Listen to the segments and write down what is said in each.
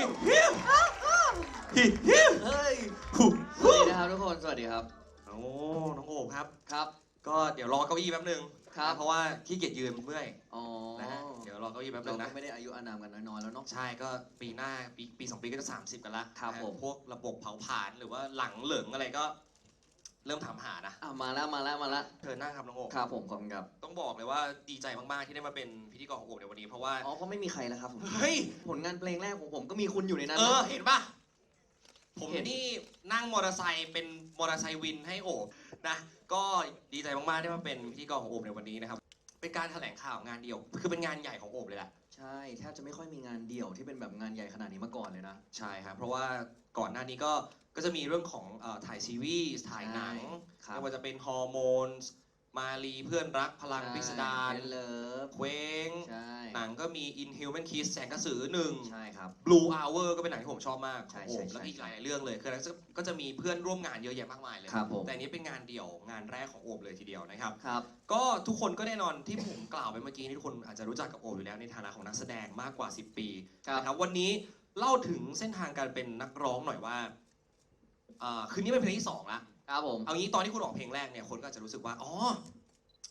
ฮิฮิฮิฮิเฮ้ยฮูสวัสดีนะครับทุกคน สวัสดีครับ โอ้น้องโอบครับ ครับ ก็เดี๋ยวรอเก้าอี้แป๊บนึงครับ เพราะว่าขี้เกียจยืนเมื่อยอ๋อนะฮะเดี๋ยวรอเก้าอี้แป๊บนึเรางก็นะ ไม่ได้อายุอานามกันน้อยๆแล้วเนาะ ใช่ก็ปีหน้าปีปีสองปีก็จะ 30 กันละครับผม พวกระบบเผาผลาญหรือว่าหลังเหลิงอะไรก็ เริ่มถามหานะอะมาแล้วมาแล้วมาแล้วเชิญนั่งครับน้องโอบครับผมขอบคุณครับต้องบอกเลยว่าดีใจมากๆที่ได้มาเป็นพิธีกรของโอบในวันนี้เพราะว่าอ๋อเพราะไม่มีใครแล้วครับผมเฮ้ยผลงานเพลงแรกของผมก็มีคุณอยู่ในนั้นเออนะเห็นปะผมเห็น นี่นั่งมอเตอร์ไซค์เป็นมอเตอร์ไซค์วินให้โอบนะก็ดีใจมากๆที่มาเป็นพิธีกรของโอบในวันนี้นะครับ เป็นการแถลงข่าวงานเดียว คือเป็นงานใหญ่ของโอบเลยแหละ ใช่แทบจะไม่ค่อยมีงานเดี่ยวที่เป็นแบบงานใหญ่ขนาดนี้มาก่อนเลยนะ ใช่ครับเพราะว่าก่อนหน้านี้ก็ก็จะมีเรื่องของเอ่อถ่ายซีรีส์ถ่ายหนังครับ ไม่ว่าจะเป็นฮอร์โมนส์ มาลีเพื่อนรักพลังพิสดารเลิฟเคว้งใช่หนังก็มี Inhuman Kiss แสงกระสือหนึ่ง ใช่ครับ Blue Hour ก็เป็นหนังที่ผมชอบมากใช่ของโอบใช่แล้วก็อีกใช่หลายๆเรื่องเลยคือแล้วก็จะมีเพื่อนร่วมงานเยอะแยะมากมายเลย ครับผม แต่อันนี้เป็นงานเดี่ยวงานแรกของโอบเลยทีเดียวนะครับ ครับ ก็ทุกคนก็แน่นอนที่ผมกล่าวไปเมื่อกี้นี่ทุกคนอาจจะรู้จักกับโอบอยู่แล้วในฐานะของนักแสดงมากกว่า 10 ปีครับ นะครับวันนี้เล่าถึงเส้นทางการเป็นนักร้องหน่อยว่าอ่าคืนนี้เป็นเพลงที่สองละ ครับผม เอางี้ตอนที่คุณออกเพลงแรกเนี่ยคนก็อาจจะรู้สึกว่า อ๋อ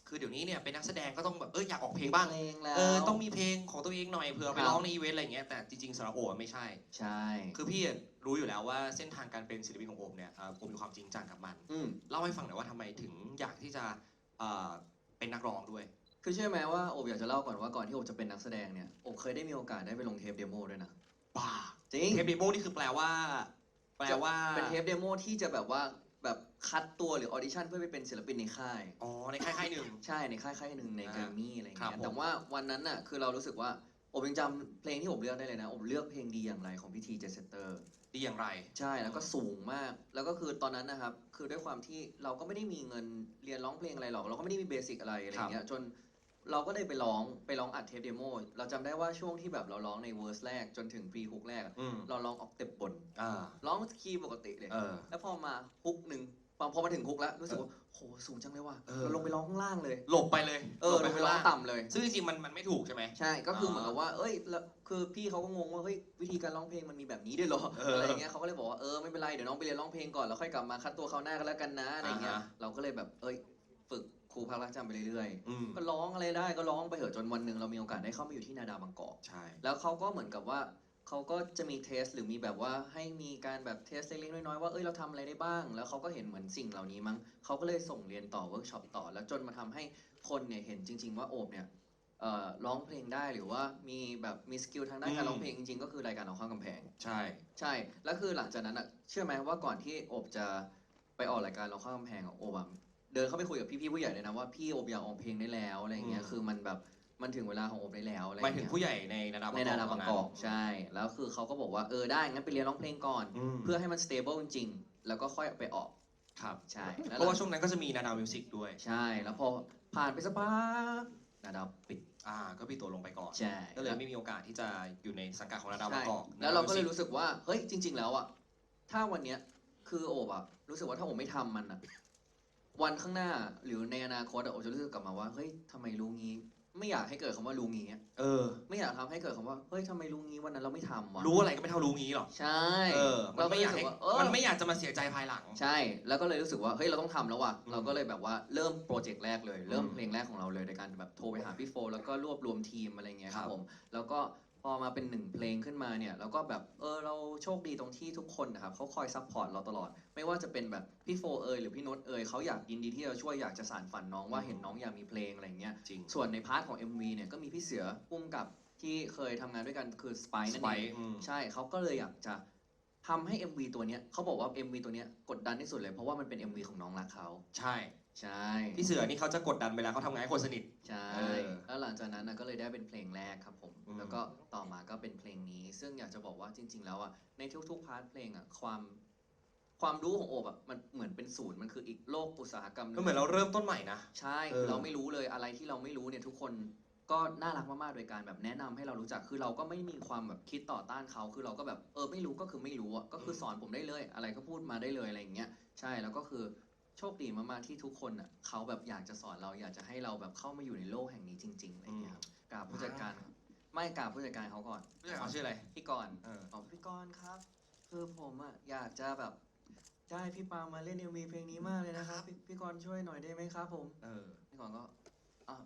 คือเดี๋ยวนี้เนี่ยเป็นนักแสดงก็ต้องแบบเอออยากออกเพลงบ้าง เพลงแล้ว เออต้องมีเพลงของตัวเองหน่อยเผื่อไปครับ ร้องในอีเวนต์อะไรอย่างเงี้ยแต่จริงๆสำหรับโอบไม่ใช่ ใช่ คือพี่รู้อยู่แล้วว่าเส้นทางการเป็นศิลปินของโอมเนี่ยเอ่อโอมมีความจริงจังกับมัน อืม เล่าให้ฟังหน่อยว่าทำไมถึงอยากที่จะเอ่อเป็นนักร้องด้วย คือเชื่อไหมว่าโอบอยากจะเล่าก่อนว่าก่อนที่โอบจะเป็นนักแสดงเนี่ยโอบเคยได้มีโอกาสได้ไปลงเทปเดโมด้วยนะบ้าจริงเทปเดโมนี่คือแปลว่า แปลว่าเป็นเทปเดโมที่จะแบบว่า แบบคัดตัวหรือออดิชั่นเพื่อไปเป็นศิลปินในค่าย อ๋อในค่ายๆหนึ่ง ใช่ในค่ายค่ายหนึ่งในอ่าแกรมมี่อะไรครับเงี้ยผม แต่ว่าวันนั้นน่ะคือเรารู้สึกว่าโอบยังจำเพลงที่โอบเลือกได้เลยนะโอบเลือกเพลงดีอย่างไรของพิธีเจสเตอร์ ดีอย่างไร ใช่แล้วก็สูงมาก แล้วก็คือตอนนั้นนะครับ คือด้วยความที่เราก็ไม่ได้มีเงินเรียนร้องเพลงอะไรหรอก เราก็ไม่ได้มีเบสิกอะไรอะไรเงี้ยจน เราก็ได้ไปร้องไปร้องอัดเทปเดโมเราจำได้ว่าช่วงที่แบบเราร้องในเวอร์สแรกจนถึงพรีฮุกแรกอะอืม เราร้องออกเต็ปบน อ่า ร้องคีย์ปกติเลย เออแล้วพอมาฮุกหนึ่งพอพอมาถึงฮุกแล้วรู้สึกว่าโหสูงจังเลยว่ะเออ เราลงไปร้องข้างล่างเลย หลบไปเลยเออลงไปร้องต่ำเลย ซึ่งจริงๆมันมันไม่ถูกใช่ไหม ใช่ ก็คืออ่าเหมือนกับว่า เอ้ยแล้วคือพี่เขาก็งงว่า เฮ้ย วิธีการร้องเพลงมันมีแบบนี้ด้วยเหรอ เออออะไรอย่างเงี้ยเขาก็เลยบอกว่า เออ ไม่เป็นไร เดี๋ยวน้องไปเรียนร้องเพลงก่อน แล้วค่อยกลับมาคัดตัวเขาวหน้ากันแล้วกันนะ อะไรเงี้ย อ่าฮะ เราก็เลยแบบ เอ้ย ฝึก ครูพักรักจำไปเรื่อยอืมๆ ก็ร้องอะไรได้ก็ร้องไปเถอะจนวันหนึ่งเรามีโอกาสได้เข้ามาอยู่ที่นาดาบางกอก ใช่ แล้วเขาก็เหมือนกับว่าเขาก็จะมีเทสหรือมีแบบว่าให้มีการแบบเทสเล็กๆน้อยๆว่าเอ้ยเราทำอะไรได้บ้าง แล้วเขาก็เห็นเหมือนสิ่งเหล่านี้มั้งเขาก็เลยส่งเรียนต่อเวิร์กช็อปต่อ แล้วจนมาทำให้คนเนี่ยเห็นจริง ๆ ว่าโอบเนี่ยเอ่อร้องเพลงได้หรือว่ามีแบบมีสกิลทางด้านการร้องเพลงจริงๆก็คือรายการของข้ามกำแพง ใช่ ใช่ แล้วคือหลังจากนั้นอะเชื่อไหมว่าก่อนที่โอบจะไปออกรายการเราข้ามกำแพงอะโอบอะ เดินเข้าไปคุยกับพี่ๆผู้ใหญ่เลยนะว่าพี่โอบอยากออกเพลงได้แล้วอะไรอย่างเงี้ยคือมันแบบมันถึงเวลาของโอบได้แล้วอะไรอหมายย่างถึงเงี้ยผู้ใหญ่ในนาดาบางกในอกนาดาบางกอกตนนั้นใช่ แล้วคือเขาก็บอกว่าเออได้งั้นไปเรียนร้องเพลงก่อนอืมเพื่อให้มัน stable จริงๆแล้วก็ค่อยไปออกครับใช่แล้วเพราะว่าช่วงนั้นก็จะมีนาดามิวสิกด้วย ใช่แล้วพอผ่านไปสักพักนาดาปิดอ่า ก็พี่ตัวลงไปก่อน ใช่ก็เลยไม่มีโอกาสที่จะอยู่ในสังกัดของนาดาบางใช่กอกแล้วเราก็เลยรู้สึกว่าเฮ้ยจริง ๆ แล้วอะถ้าวันเนี้ยคือโอบอะรู้สึกว่าถ้าโอบไม่ทำมันอะ วันข้างหน้าหรือในอนาคตอะโอบจะรู้สึกกลับมาว่าเฮ้ยทำไมรู้งี้ ไม่อยากให้เกิดคำว่ารู้งี้อะเออ ไม่อยากทำให้เกิดคำว่าเฮ้ยทำไมรู้งี้วันนั้นเราไม่ทำวะรู้อะไรก็ไม่เท่ารู้งี้หรอกใช่เออมันไม่อยากให้เรรู้สึว่เออมันไม่อยากจะมาเสียใจภายหลัง ใช่ แล้วก็เลยรู้สึกว่าเฮ้ยเราต้องทำแล้วว่ะอืมเราก็เลยแบบว่าเริ่มโปรเจกต์แรกเลย เริ่มอืมเพลงแรกของเราเลยในการแบบโทรไปหาพี่โฟแล้วก็รวบรวมทีมอะไรเงี้ยครัครับบผมแล้วก็ พอมาเป็นหนึ่งเพลงขึ้นมาเนี่ยแล้วก็แบบเออเราโชคดีตรงที่ทุกคนนะครับเขาคอยซัพพอร์ตเราตลอด ไม่ว่าจะเป็นแบบพี่โฟเอยหรือพี่โนตเอยเขาอยากยินดีที่จะช่วยอยากจะสานฝันน้องว่าเห็นน้องอยากมีเพลงอะไรเงี้ยจริง ส่วนในพาร์ทของ MV เนี่ยก็มีพี่เสือพุ่มกับที่เคยทำงานด้วยกันคือสไปสนั่นไปเองอืม ใช่เขาก็เลยอยากจะทำให้ MV ตัวเนี้ยเขาบอกว่า MV ตัวเนี้ยกดดันที่สุดเลยเพราะว่ามันเป็น MV ของน้องรักเขาใช่ ใช่พี่เสือนี่เขาจะกดดันเวลาเขาทำงานให้คนสนิท ใช่เออแล้วหลังจากนั้นนะก็เลยได้เป็นเพลงแรกครับผม อืม แล้วก็ต่อ มาก็เป็นเพลงนี้ ซึ่งอยากจะบอกว่าจริง ๆ แล้วอะในทุกๆพาร์ทเพลงอะความความรู้ของโอบอะมันเหมือนเป็นศูนย์มันคืออีกโลกอุตสาหกรรมหนึก็งเหมือนเราเริ่มต้นใหม่นะใช่เออเราไม่รู้เลยอะไรที่เราไม่รู้เนี่ยทุกคนก็น่ารักมากๆ โดยการแบบแนะนำให้เรารู้จัก คือเราก็ไม่มีความแบบคิดต่อต้านเขา คือเราก็แบบเออไม่รู้ก็คือไม่รู้อะ ก็คือสอนผมได้เลย อะไรก็พูดมาได้เลยอะไรอย่างเงี้ย ใช่ แล้วก็คือโชคดีมากๆ ที่ทุกคนอะเขาแบบอยากจะสอนเราอยากจะให้เราแบบเข้ามาอยู่ในโลกแห่งนี้จริงๆ อะไรอย่างเงี้ยครับกับผู้จัดการ ไม่กราบผู้จัดการเขาก่อนผู้จัดการเขาชื่ออะไร พี่กรณ์เออ บอกพี่กรณ์ครับ คือผมอะอยากจะแบบจะให้พี่ปามาเล่นเอ็มวีเพลงนี้มากเลยนะครับพี่พี่กรณ์ช่วยหน่อยได้ไหมครับผม เออพี่กรณ์ก็อะ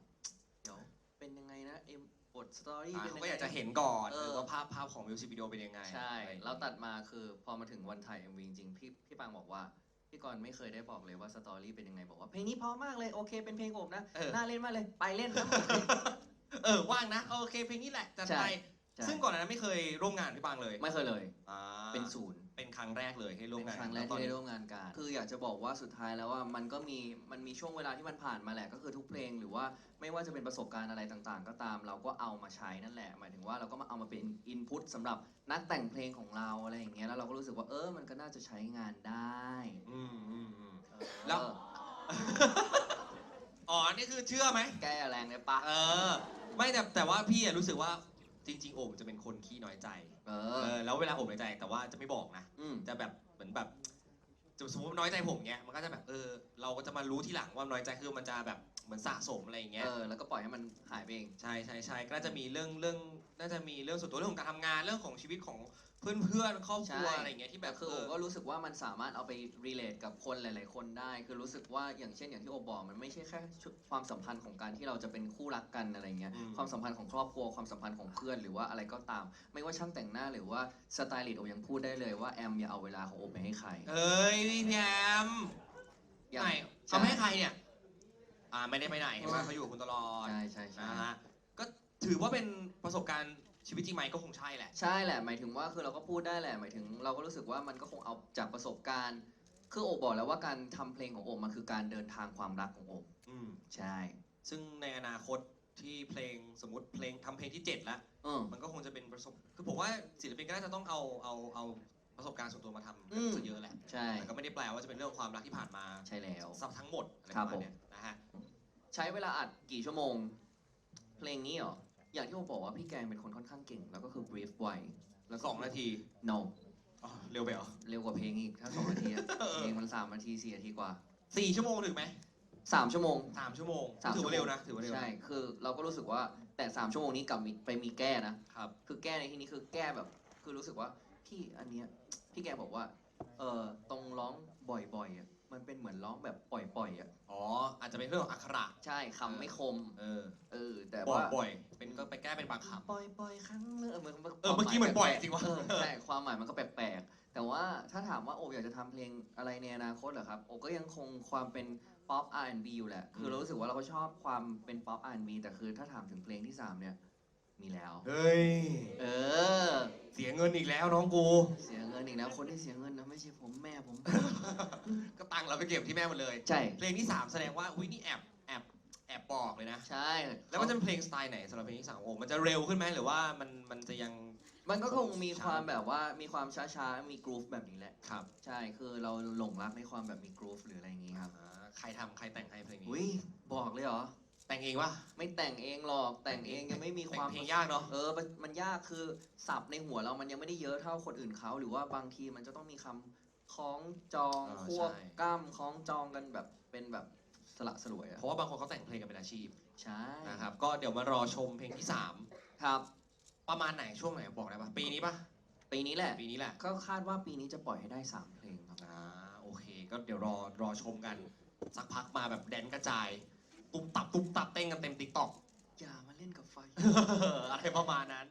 เดี๋ยวเป็นยังไงนะเอ็มบทสตอรี่อ่าเป็นเขายังก็ไง อยากจะเห็นก่อนเอเอออว่าภาพภาพของมิวสิกวิดีโอเป็นยังไงใช่ อะไรอย่างเงี้ยแล้วตัดมาคือพอมาถึงวันถ่าย MV จริงๆพี่พี่ปังบอกว่า พี่กรณ์ไม่เคยได้บอกเลยว่าสตอรี่เป็นยังไงบอกว่าเพลงนี้เพราะมากเลยโอเคเป็นเพลงผมนะ เออ น่าเล่นมากเลยไปเล่นครับ เออว่างนะโอเคเพลงนี้แหละจัดใช่ไปใช่ซึ่งก่อนหนานั้นไม่เคยร่วมงานพี่ปางเลยไม่เคยเลย อ่าเป็นศูนย์เป็นครั้งแรกเลยให้ร่วมเป็นงานครั้งแรกล้วตอนที่ได้นี้ร่วมงานกันคืออยากจะบอกว่าสุดท้ายแล้วว่ามันก็มีมันมีช่วงเวลาที่มันผ่านมาแหละก็คือทุกเพลงหรือว่าไม่ว่าจะเป็นประสบการณ์อะไรต่างๆ ก็ตามเราก็เอามาใช้นั่นแหละ หมายถึงว่าเราก็มาเอามาเป็นอินพุตสำหรับนักแต่งเพลงของเราอะไรอย่างเงี้ยแล้วเราก็รู้สึกว่าเออมันก็น่าจะใช้งานได้อืมอืมอืม เออแล้ว อ๋อ นี่คือเชื่อไหมแก้แรงเลยปะ เออ ไม่แต่แต่ว่าพี่อะรู้สึกว่าจริง ๆ โอมจะเป็นคนขี้น้อยใจเอเอออแล้วเวลาโอมน้อยใจ แต่ว่าจะไม่บอกนะ อืม จะแบบเหมือนแบบจะสมมติว่าน้อยใจผมเงี้ยมันก็จะแบบเออเราก็จะมารู้ทีหลังว่าน้อยใจคือมันจะแบบ เหมือนสะสมอะไรอย่างเงี้ย เออแล้วก็ปล่อยให้มันหายไปเองใช่ใช่ใช่ก็น่าจะมีเรื่องเรื่องน่าจะมีเรื่องส่วนตัวเรื่องของการทำงานเรื่องของชีวิตของเพื่อนเพื่อนๆครอบครัวใช่อะไรอย่างเงี้ยที่แบแต่บคือเอโออก็รู้สึกว่ามันสามารถเอาไป relate กับคนหลาย ๆ คนได้ คือรู้สึกว่าอย่างเช่นอย่างที่โอบอกมันไม่ใช่แค่ความสัมพันธ์ของการที่เราจะเป็นคู่รักกันอะไรเงี้ยอืม ความสัมพันธ์ของครอบครัวความสัมพันธ์ของเพื่อนหรือว่าอะไรก็ตาม ไม่ว่าช่างแต่งหน้าหรือว่าสไตลิสต์โอยังพูดได้เลยว่าแอมอย่าเอาเวลาของโอไปให้ใคร เอ้ยพี่แพมอย่า ไหนใช่เขาไม่ให้ใครเนี่ย อ่าไม่ได้ไปไหนเห็นไหมเขาอยู่กับคุณตลอดใช่ใช่ใช่นะฮะก็ถือว่าเป็นประสบการณ์ชีวิตจริงไหมก็คงใช่แหละ ใช่แหละ หมายถึงว่าคือเราก็พูดได้แหละ หมายถึงเราก็รู้สึกว่ามันก็คงเอาจากประสบการณ์ คือโอบบอกแล้วว่าการทำเพลงของโอบมันคือการเดินทางความรักของโอบอืมใช่ซึ่งในอนาคตที่เพลงสมมติเพลงทำเพลงที่7แล้ว เออมันก็คงจะเป็นประสบ คือผมว่าศิลปินก็น่าจะต้องเอาเอาเอา ประสบการณ์ส่วนตัวมาทำอืม ซะเยอะแหละใช่ แต่ก็ไม่ได้แปลว่าจะเป็นเรื่องของความรักที่ผ่านมาใช่แล้วสับทั้งหมดอะไรครัปบระมาณเนี้ยนะฮะใช้เวลาอัดกี่ชั่วโมง เพลงนี้เหรอ อย่างที่ผมบอกว่าพี่แกงเป็นคนค่อนข้างเก่ง แล้วก็คือ brief ไวแล้วก็สองนาที no อ๋อเร็วไปเหรอ เร็วกว่าเพลงอีกถ้าสองนาทีอะ เออ เพลงมันสามนาทีสี่นาทีกว่าสี่ชั่วโมงถึงไหมสามชั่วโมง สามชั่วโมงสาม ถือชั่วว่าโมงเร็วนะถือว่าเร็วนะใช่ คือเราก็รู้สึกว่าแต่สามชั่วโมงนี้กลับมีไปมีแก้นะ ครับ คือแก้ในที่นี้คือแก้แบบ คือรู้สึกว่า พี่อันเนี้ยพี่แกบอกว่า เออตรงร้องบ่อยๆอะมันเป็นเหมือนร้องแบบปล่อยๆอะอ๋อ อาจจะเป็นเรื่องของอักขระ ใช่คำไม่คม เออเออ แต่บ่อยว่าบ่อยเป็นก็ไปแก้เป็นบางคำปล่อยปล่อยครั้งเลยเออมันเออ เมื่อกี้เหมือนปล่อยจริงวะเออใช่ความหมายมันก็แปลกๆ แต่ว่าถ้าถามว่าโอบอยากจะทำเพลงอะไรในอนาคตเหรอครับ โอบก็ยังคงความเป็นป๊อป R&B อยู่แหละ คือเรารู้สึกว่าเราก็ชอบความเป็นป๊อป R&B แต่คือถ้าถามถึงเพลงที่สามเนี่ย มีแล้ว เฮ้ย เออ เสียเงินอีกแล้วน้องกู เสียเงินอีกแล้วคนที่เสียเงินนะไม่ใช่ผมแม่ผม ก็ตังค์เราไปเก็บที่แม่หมดเลย ใช่ เพลงที่3แสดงว่าอุ้ยนี่แอบแอบแอบบอกเลยนะ ใช่แล้วมันจะเป็นเพลงสไตล์ไหนสำหรับเพลงที่สามโอ้มันจะเร็วขึ้นไหมหรือว่ามันมันจะยัง มันก็คงมีความแบบว่ามีความช้าๆ มีกรูฟแบบนี้แหละ ครับ ใช่คือเราหลงรักในความแบบมีกรูฟหรืออะไรอย่างงี้ครับ อ่าใครทำใครแต่งให้เพลงนี้ อุ้ยบอกเลยเหรอ แต่งเองวะไม่แต่งเองหรอกแต่งเองยังไม่มีคแต่งวามเพลงยากเนาะเออมันมันยากคือศัพท์ในหัวเรามันยังไม่ได้เยอะเท่าคนอื่นเขาหรือว่าบางทีมันจะต้องมีคำคล้องจองอ่าควบใช่ กล้ามคล้องจองกันแบบเป็นแบบสละสลวยอะเพราะว่าบางคนเขาแต่งเพลงกันเป็นอาชีพใช่นะครับก็เดี๋ยวมารอชมเพลงที่ครับ3ประมาณไหนช่วงไหนบอกได้ปะปีนี้ปะปีนี้แหละปีนี้แหละก็คาดว่าปีนี้จะปล่อยให้ได้สามเพลงครับ อ่าโอเค ก็เดี๋ยวรอรอชมกัน สักพักมาแบบแดนกระจาย ตุ๊บตับตุ๊บตับเต้นกันเต็มติ๊กต็อกอย่ามาเล่นกับไฟ อะไรประมาณนั้น